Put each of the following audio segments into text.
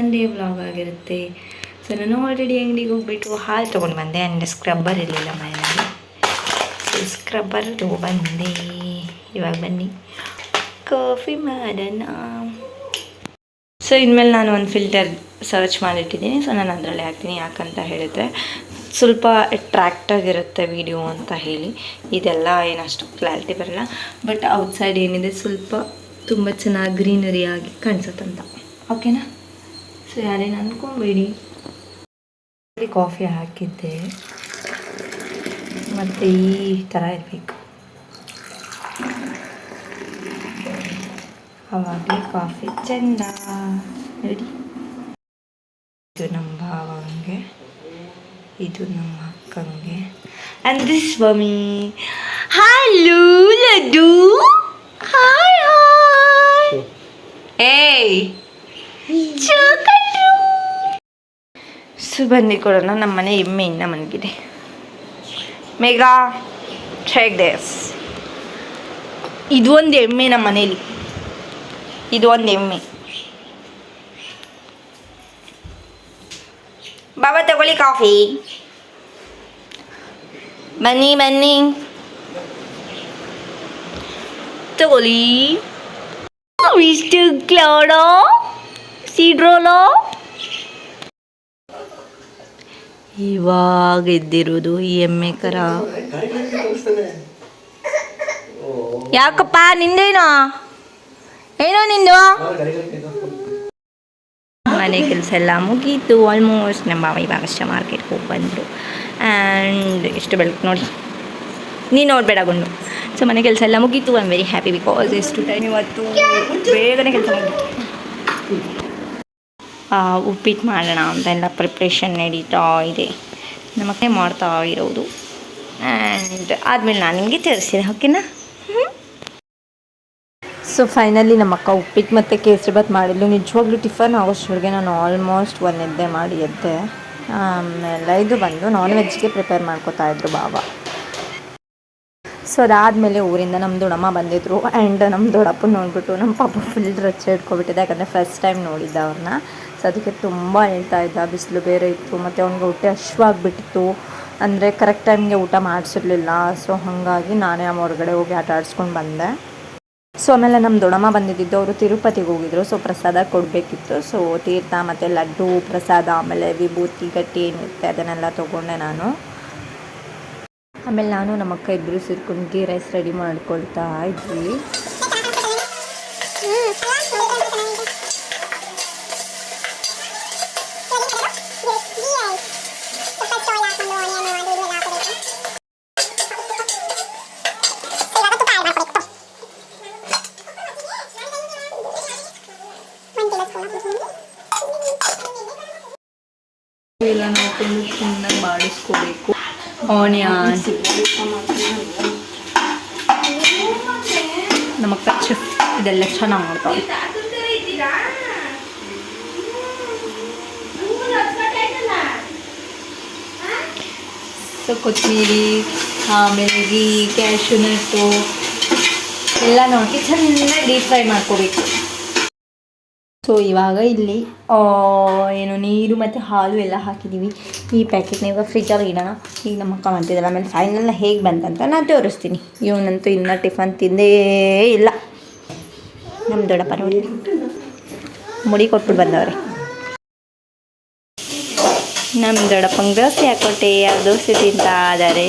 Sunday vlog ಆಗಿರುತ್ತೆ. So ನಾನು already ಅಂಗಡಿಗೆ ಹೋಗ್ಬಿಟ್ಟು ಹಾಲು ತೊಗೊಂಡು ಬಂದೆ. ಆ್ಯಂಡ್ ಸ್ಕ್ರಬ್ಬರ್ ಇರಲಿಲ್ಲ ಮನೆಯಲ್ಲಿ. ಸೊ ಸ್ಕ್ರಬ್ಬರ್ ಬಂದೆ. ಇವಾಗ ಬನ್ನಿ. ಕಾಫಿ ಮಾಡೋಣ. ಸೊ ಇನ್ಮೇಲೆ ನಾನು ಒಂದು ಫಿಲ್ಟರ್ ಸರ್ಚ್ ಮಾಡಿಟ್ಟಿದ್ದೀನಿ. ಸೊ ನಾನು ಅದರಲ್ಲೇ ಹಾಕ್ತೀನಿ. ಯಾಕಂತ ಹೇಳಿದ್ರೆ, ಸ್ವಲ್ಪ ಅಟ್ರಾಕ್ಟ್ ಆಗಿರುತ್ತೆ ವಿಡಿಯೋ ಅಂತ ಹೇಳಿ. ಇದೆಲ್ಲ ಏನಷ್ಟು ಕ್ಲಾರಿಟಿ ಬರಲ್ಲ. ಬಟ್ ಔಟ್ಸೈಡ್ ಏನಿದೆ, ಸ್ವಲ್ಪ ತುಂಬ ಚೆನ್ನಾಗಿ ಗ್ರೀನರಿ ಆಗಿ ಕಾಣಿಸುತ್ತಂತ. ಓಕೆನಾ ಸೊ ಯಾರೇನು ಅಂದ್ಕೊಬೇಡಿ ಕಾಫಿ ಹಾಕಿದ್ದೆ. ಮತ್ತು ಈ ಥರ ಇರಬೇಕು. ಅವಾಗಲೇ ಕಾಫಿ ಚೆಂದ. ನೋಡಿ ಇದು ನಮ್ಮ ಭಾವಂಗೆ. ಇದು ನಮ್ಮ ಅಕ್ಕಂಗೆ. ಅಂದರೆ ಸ್ವಾಮಿ ಹಾಲು ಲಡ್ಡು. ಸೊ ಬನ್ನಿ ಕೊಡೋಣ, ನಮ್ಮ ಮನೆ ಎಮ್ಮೆ ಇನ್ನ ಮನಗಿದೆ ಮೇಘಾ ಚೆಕ್ ದೇಸ್ ಇದು ಒಂದು ಎಮ್ಮೆ ನಮ್ಮ ಮನೇಲಿ. ಇದು ಒಂದು ಎಮ್ಮೆ ಬಾಬಾ, ತಗೊಳ್ಳಿ ಕಾಫಿ. ಬನ್ನಿ ಬನ್ನಿ. ತಗೊಳ್ಳಿ. ಇಷ್ಟು ಕ್ಲೌಡೋ, ಸೀಡ್ರೋಲೋ. ಇವಾಗ ಈ ಎಮ್ಮೆ ಕರ. ಯಾಕಪ್ಪ, ನಿಂದೇನೋ? ಏನೋ ನಿಂದು? ಮನೆ ಕೆಲಸ ಎಲ್ಲ ಮುಗೀತು ಆಲ್ಮೋಸ್ಟ್ ನಮ್ಮ ಮಾವ ಇವಾಗಷ್ಟೇ ಮಾರ್ಕೆಟ್ಗೆ ಹೋಗಿ ಬಂದರು. ಆ್ಯಂಡ್ ಎಷ್ಟು ಬೆಳಕು ನೋಡಿ. ನೀನು ನೋಡಬೇಡ ಗುಂಡು. ಸೊ ಮನೆ ಕೆಲಸ ಎಲ್ಲ ಮುಗೀತು. I am very happy because ಎಷ್ಟು ಟೈಮ್ ಇವತ್ತು ಬೇಗನೆ ಕೆಲಸ ಮುಗೀತು. ಉಪ್ಪಿಟ್ಟು ಮಾಡೋಣ ಅಂತೆಲ್ಲ ಪ್ರಿಪ್ರೇಷನ್ ನಡೀತಾ ಇದೆ. ನಮಗೆ ಮಾಡ್ತಾ ಇರೋದು. ಆ್ಯಂಡ್ ಆದಮೇಲೆ ನಾನು ನಿಮಗೆ ತಿಳಿಸಿದೆ ಓಕೆನಾ ಸೊ ಫೈನಲಿ ನಮ್ಮಕ್ಕ ಉಪ್ಪಿಟ್ಟು ಮತ್ತು ಕೇಸರಿಬಾತ್ ಮಾಡಿದ್ಲು. ನಿಜವಾಗ್ಲೂ ಟಿಫನ್ ಆಗೋಷ್ಟೊಳಗೆ ನಾನು ಆಲ್ಮೋಸ್ಟ್ ಒಂದು ಎದ್ದೆ ಮಾಡಿ ಎದ್ದೆ. ಆಮೇಲೆ ಇದು ಬಂದು ನಾನ್ ವೆಜ್ಗೆ ಪ್ರಿಪೇರ್ ಮಾಡ್ಕೋತಾ ಇದ್ರು ಬಾಬಾ ಸೊ ಅದಾದಮೇಲೆ ಊರಿಂದ ನಮ್ಮ ದೊಡಮ್ಮ ಬಂದಿದ್ರು. ಆ್ಯಂಡ್ ನಮ್ಮ ದೊಡ್ಡಪ್ಪನ ನೋಡಿಬಿಟ್ಟು ನಮ್ಮ ಪಾಪ ಫುಲ್ ರಚ್ಚ ಇಟ್ಕೊಬಿಟ್ಟಿದ್ದೆ ಯಾಕಂದರೆ ಫಸ್ಟ್ ಟೈಮ್ ನೋಡಿದ್ದ ಅವ್ರನ್ನ. ಸೊ ಅದಕ್ಕೆ ತುಂಬ ಹೇಳ್ತಾ ಇದ್ದ. ಬಿಸಿಲು ಬೇರೆ ಇತ್ತು. ಮತ್ತು ಅವ್ನಿಗೆ ಹೊಟ್ಟೆ ಹಶ್ವಾಗಿಬಿಟ್ಟಿತ್ತು ಅಂದರೆ ಕರೆಕ್ಟ್ ಟೈಮ್ಗೆ ಊಟ ಮಾಡಿಸಿರ್ಲಿಲ್ಲ. ಸೊ ಹಾಗಾಗಿ ನಾನೇ ನಮ್ಮ ಹೊರಗಡೆ ಹೋಗಿ ಆಟ ಆಡಿಸ್ಕೊಂಡು ಬಂದೆ. ಸೊ ಆಮೇಲೆ ನಮ್ಮ ದೊಡಮ್ಮ ಬಂದಿದ್ದು ಅವರು ತಿರುಪತಿಗೆ ಹೋಗಿದ್ರು. ಸೊ ಪ್ರಸಾದ ಕೊಡಬೇಕಿತ್ತು. ಸೊ ತೀರ್ಥ ಮತ್ತು ಲಡ್ಡು, ಪ್ರಸಾದ, ಆಮೇಲೆ ವಿಭೂತಿ ಗಟ್ಟಿ ಏನಿರುತ್ತೆ ಅದನ್ನೆಲ್ಲ ತೊಗೊಂಡೆ ನಾನು. ಆಮೇಲೆ ನಾನು ನಮ್ಮ ಅಕ್ಕ ಇಬ್ಬರು ಸೇರ್ಕೊಂಡು ಗೀ ರೈಸ್ ರೆಡಿ ಮಾಡ್ಕೊಳ್ತಾ ಇದ್ವಿ. ಎಲ್ಲ ನೋಡ್ಕೊಂಡು ಚೆನ್ನಾಗಿ ಮಾಡಿಸ್ಕೋಬೇಕು. ಆನಿಯನ್ ನಮ್ಮ ಅಕ್ಕ ಚೆಫ್ ಇದೆಲ್ಲ ಚೆನ್ನಾಗಿ ಮಾಡ್ತಾವೆ ಸೊ ಕೊತ್ತಂಬರಿ ಆಮೇಲೆ ಗೀ ಕ್ಯಾಶು ನಟ್ಟು ಎಲ್ಲ ನೋಡಿ ಚೆನ್ನಾಗಿ ಡೀಪ್ ಫ್ರೈ ಮಾಡ್ಕೋಬೇಕು. ಸೊ ಇವಾಗ ಇಲ್ಲಿ ಏನು, ನೀರು ಮತ್ತು ಹಾಲು ಎಲ್ಲ ಹಾಕಿದ್ದೀವಿ ಈ ಪ್ಯಾಕೆಟ್ನ ಇವಾಗ ಫ್ರಿಜ್ಜಲ್ಲಿ ಇಡೋಣ. ಈಗ ನಮ್ಮ ಅಕ್ಕ ಮಾಡ್ತಿದ್ದಾರೆ ಆಮೇಲೆ ಫೈನಲ್ ಹೇಗೆ ಬಂತಂತ ನಾನು ತೋರಿಸ್ತೀನಿ. ಇವನಂತೂ ಇನ್ನೂ ಟಿಫನ್ ತಿಂದೇ ಇಲ್ಲ. ನಮ್ಮ ದೊಡ್ಡಪ್ಪ ಮುಡಿ ಕೊಟ್ಬಿಟ್ಟು ಬಂದವ್ರೆ. ನಮ್ಮ ದೊಡ್ಡಪ್ಪಂಗೆ ದೋಸೆ ಹಾಕೊಟ್ಟೆ. ಯಾರು ದೋಸೆ ತಿಂತಾ ಇದ್ದಾರೆ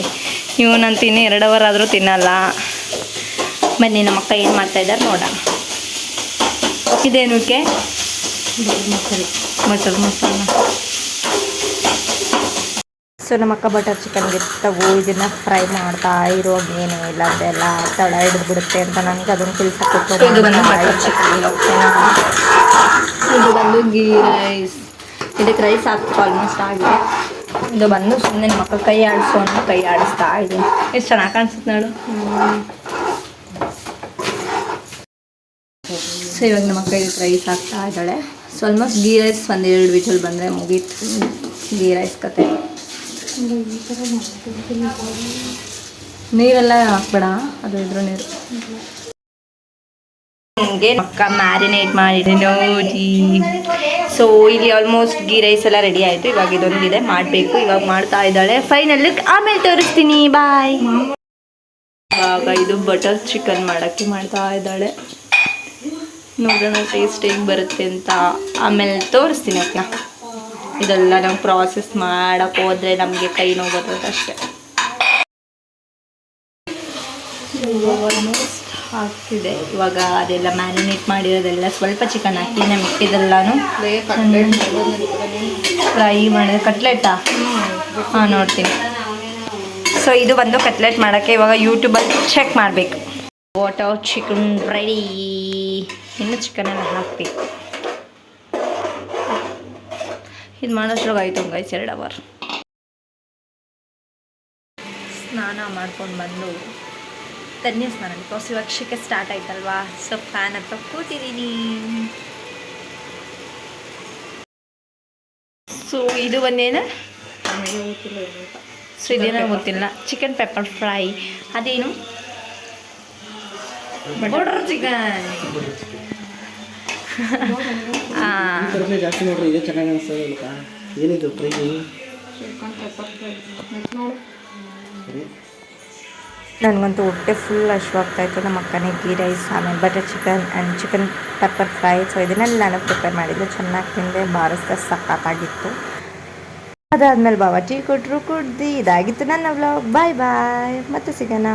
ಇವನಂತೂ ಇನ್ನೂ ಎರಡು ಅವರ್ ಆದರೂ ತಿನ್ನಲ್ಲ. ಬನ್ನಿ, ನಮ್ಮ ಅಕ್ಕ ಏನು ಮಾಡ್ತಾಯಿದ್ದಾರೆ ನೋಡ ಇದೇನಕ್ಕೆ ಮಟರ್ ಮಸಾಲ. ಸೊ ನಮ್ಮ ಅಕ್ಕ ಬಟರ್ ಚಿಕನ್ಗೆ ತಗೋ ಇದನ್ನ ಫ್ರೈ ಮಾಡ್ತಾ ಇರುವಾಗ ಏನು ಇಲ್ಲ ಅದೆಲ್ಲ ತಳ ಹಿಡಿದು ಬಿಡುತ್ತೆ ಅಂತ ನನಗೆ ಅದನ್ನು ಕೆಲಸ ಕೊಟ್ಟು ಇದು ಬಂದು ಬಟರ್ ಚಿಕನ್ ಇದು ಬಂದು ಗೀ ರೈಸ್ ಇದಕ್ಕೆ ರೈಸ್ ಹಾಕ್ತು ಆಲ್ಮೋಸ್ಟ್ ಆಗಿದೆ. ಇದು ಬಂದು ಸುಮ್ಮನೆ ನಮ್ಮ ಅಕ್ಕ ಕೈ ಆಡಿಸೋ ಅಂತ ಕೈ ಆಡಿಸ್ತಾ ಇದ್ದೀನಿ ಎಷ್ಟು ಚೆನ್ನಾಗಿ ಕಾಣಿಸುತ್ತೆ ನೋಡು. ಸೊ ಇವಾಗ ನಮ್ಮ ಅಕ್ಕ ಇದಕ್ಕೆ ರೈಸ್ ಹಾಕ್ತಾ ಇದ್ದಾಳೆ. ಸೊ ಆಲ್ಮೋಸ್ಟ್ ಗೀ ರೈಸ್ ಒಂದು ಎರಡು ವಿಚಲ್ ಬಂದರೆ ಮುಗೀತು ಗೀ ರೈಸ್ ಕತೆ ನೀರೆಲ್ಲ ಹಾಕ್ಬೇಡ, ಅದು ಇದ್ರ ನೀರು. ನಿಮಗೆ ಅಕ್ಕ ಮ್ಯಾರಿನೇಟ್ ಮಾಡಿದೆ ನೋಡಿ. ಸೊ ಇಲ್ಲಿ ಆಲ್ಮೋಸ್ಟ್ ಗೀ ರೈಸ್ ಎಲ್ಲ ರೆಡಿ ಆಯಿತು. ಇವಾಗ ಇದೊಂದಿದೆ, ಮಾಡಬೇಕು. ಇವಾಗ ಮಾಡ್ತಾ ಇದ್ದಾಳೆ. ಫೈನಲ್ ಆಮೇಲೆ ತೋರಿಸ್ತೀನಿ. ಬಾಯ್ ಇವಾಗ ಇದು ಬಟರ್ ಚಿಕನ್ ಮಾಡೋಕ್ಕೆ ಮಾಡ್ತಾ ಇದ್ದಾಳೆ. ನೋಡೋಣ ಟೇಸ್ಟ್ ಹೇಗೆ ಬರುತ್ತೆ ಅಂತ. ಆಮೇಲೆ ತೋರಿಸ್ತೀನಿ ಅಕ್ಕ ಇದೆಲ್ಲ ನಾವು ಪ್ರಾಸೆಸ್ ಮಾಡೋಕ್ಕೆ ಹೋದರೆ ನಮಗೆ ಕೈ ನೋವು ಬರೋದು ಅಷ್ಟೇ. ಆಲ್ಮೋಸ್ಟ್ ಆಗ್ತಿದೆ ಇವಾಗ ಅದೆಲ್ಲ ಮ್ಯಾರಿನೇಟ್ ಮಾಡಿರೋದೆಲ್ಲ ಸ್ವಲ್ಪ ಚಿಕನ್ ಹಾಕ್ತೀನಿ ಮಿಕ್ಕಿದೆಲ್ಲನೂ ಫ್ರೈ ಮಾಡಿದ ಕಟ್ಲೆಟಾ ಹಾಂ ನೋಡ್ತೀನಿ. ಸೊ ಇದು ಬಂದು ಕಟ್ಲೆಟ್ ಮಾಡೋಕ್ಕೆ ಇವಾಗ ಯೂಟ್ಯೂಬಲ್ಲಿ ಚೆಕ್ ಮಾಡಬೇಕು. ವಾಟರ್ ಚಿಕನ್ ರೆಡಿ ಇನ್ನು ಚಿಕನನ್ನು ಹಾಕಿ ಹಾಕಬೇಕು ಇದು ಮಾಡೋಷ್ಟ್ರಾಗ ಆಯಿತು ಗೈಸ್ ಎರಡು ಅವರ್ ಸ್ನಾನ ಮಾಡ್ಕೊಂಡು ಬಂದು ತನ್ನ ಸ್ನಾನ ಬಿಕಾಸ್ ಇವಾಗ ಶೆಕೆ ಸ್ಟಾರ್ಟ್ ಆಯ್ತಲ್ವಾ? ಸೊ ಫ್ಯಾನ್ ಹತ್ರ ಕೂತಿದ್ದೀನಿ ಸೊ ಇದು ಬಂದೇನು ಸೊ ಇದೇನೋ ಗೊತ್ತಿಲ್ಲ. ಚಿಕನ್ ಪೆಪ್ಪರ್ ಫ್ರೈ ಅದೇನು? ಬಟರ್ ಚಿಕನ್ ಜಾಸ್ತಿ ನೋಡ್ರಿ ಇದೇ ಚೆನ್ನಾಗಿ ಅನಿಸ್ತದೆ ಏನಿದು ಪ್ರೈ ನನಗಂತೂ ಹೊಟ್ಟೆ ಫುಲ್ ಹಶ್ವಾಗ್ತಾ ಇತ್ತು. ನಮ್ಮ ಅಕ್ಕನೇ ಗೀ ರೈಸ್ ಆಮೇಲೆ butter chicken and chicken pepper fry so ಇದನ್ನೆಲ್ಲ ನಾನು ಪ್ರಿಪೇರ್ ಮಾಡಿದ್ದೆ. ಚೆನ್ನಾಗಿ ತಿಂದೆ. ಬಾರಿಸ್ದೆ ಸಕ್ಕಾಗಿತ್ತು ಅದಾದ್ಮೇಲೆ ಬಾಬಾ ಟೀ ಕೊಟ್ಟರು ಕುಡ್ದು. ಇದಾಗಿತ್ತು ನನ್ನ ವ್ಲಾಗ್ ಬಾಯ್ ಬಾಯ್ ಮತ್ತೆ ಸಿಗೋಣ.